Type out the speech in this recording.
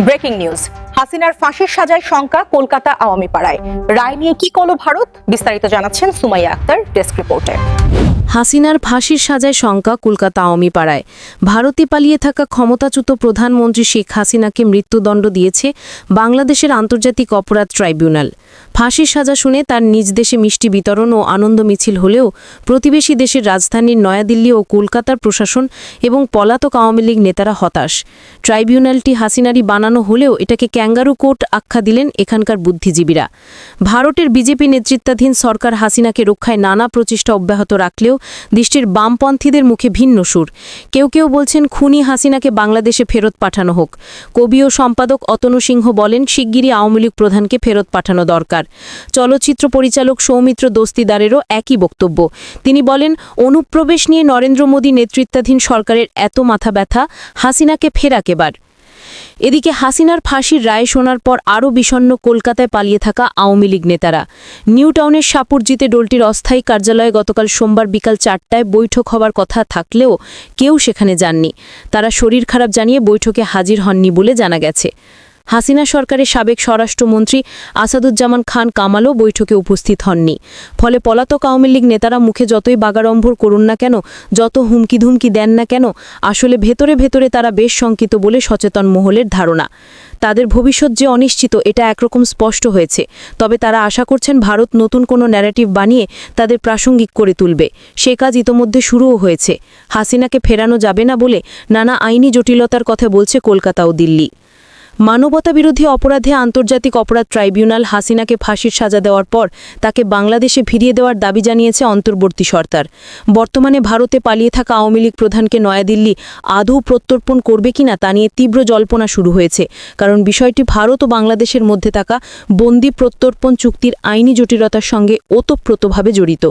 Breaking news হাসিনার ফাঁসির সাজায় শঙ্কা কলকাতা আওয়ামী পাড়ায়। রায় নিয়ে কি করল ভারত? বিস্তারিত জানাচ্ছেন সুমাইয়া আক্তার ডেস্ক রিপোর্টে। হাসিনার ফাঁসির সাজায় শঙ্কা কলকাতা আওয়ামী পাড়ায়। ভারতে পালিয়ে থাকা ক্ষমতাচ্যুত প্রধানমন্ত্রী শেখ হাসিনাকে মৃত্যুদণ্ড দিয়েছে বাংলাদেশের আন্তর্জাতিক অপরাধ ট্রাইব্যুনাল। ফাঁসির সাজা শুনে তার নিজ দেশে মিষ্টি বিতরণ ও আনন্দ মিছিল হলেও প্রতিবেশী দেশের রাজধানীর নয়াদিল্লি ও কলকাতার প্রশাসন এবং পলাতক আওয়ামী লীগ নেতারা হতাশ। ট্রাইব্যুনালটি হাসিনারি বানানো হলেও এটাকে ক্যাঙ্গারু কোর্ট আখ্যা দিলেন এখানকার বুদ্ধিজীবীরা। ভারতের বিজেপি নেতৃত্বাধীন সরকার হাসিনাকে রক্ষায় নানা প্রচেষ্টা অব্যাহত রাখলেও দেশটির বামপন্থীদের মুখে ভিন্ন সুর। কেউ কেউ বলছেন খুনি হাসিনাকে বাংলাদেশে ফেরত পাঠানো হোক। কবি ও সম্পাদক অতনু সিংহ বলেন, শিগগিরই আওয়ামী লীগ প্রধানকে ফেরত পাঠানো দরকার। চলচ্চিত্র পরিচালক সৌমিত্র দস্তিদারেরও একই বক্তব্য। তিনি বলেন, অনুপ্রবেশ নিয়ে নরেন্দ্র মোদী নেতৃত্বাধীন সরকারের এত মাথা ব্যথা, হাসিনাকে ফেরাকেবার এদিকে হাসিনার ফাঁসির রায় শোনার পর আরও বিষণ্ন কলকাতায় পালিয়ে থাকা আওয়ামী লীগ নেতারা। নিউ টাউনের সাপুরজিতে ডোলটির অস্থায়ী কার্যালয়ে গতকাল সোমবার বিকাল চারটায় বৈঠক হওয়ার কথা থাকলেও কেউ সেখানে যাননি। তারা শরীর খারাপ জানিয়ে বৈঠকে হাজির হননি বলে জানা গেছে। হাসিনা সরকারের সাবেক স্বরাষ্ট্রমন্ত্রী আসাদুজ্জামান খান কামালও বৈঠকে উপস্থিত হননি। ফলে পলাতক আওয়ামী লীগ নেতারা মুখে যতই বাগাড়ম্বর করুন না কেন, যত হুমকি ধুমকি দেন না কেন, আসলে ভেতরে ভেতরে তারা বেশ শঙ্কিত বলে সচেতন মহলের ধারণা। তাদের ভবিষ্যৎ যে অনিশ্চিত, এটা একরকম স্পষ্ট হয়েছে। তবে তারা আশা করছেন ভারত নতুন কোনো ন্যারেটিভ বানিয়ে তাদের প্রাসঙ্গিক করে তুলবে। সে কাজ ইতোমধ্যে শুরুও হয়েছে। হাসিনাকে ফেরানো যাবে না বলে নানা আইনি জটিলতার কথা বলছে কলকাতা ও দিল্লি। মানবতা বিরোধী অপরাধে আন্তর্জাতিক অপরাধ ট্রাইব্যুনাল হাসিনাকে ফাঁসির সাজা দেওয়ার পর তাকে বাংলাদেশে ফিরিয়ে দেওয়ার দাবি জানিয়েছে অন্তর্বর্তী সরকার। বর্তমানে ভারতে পালিয়ে থাকা আওয়ামী লীগ প্রধানকে নয়াদিল্লি আদৌ প্রত্যর্পণ করবে কিনা তা নিয়ে তীব্র জল্পনা শুরু হয়েছে। কারণ বিষয়টি ভারত ও বাংলাদেশের মধ্যে থাকা বন্দি প্রত্যর্পণ চুক্তির আইনি জটিলতার সঙ্গে ওতপ্রোতভাবে জড়িত।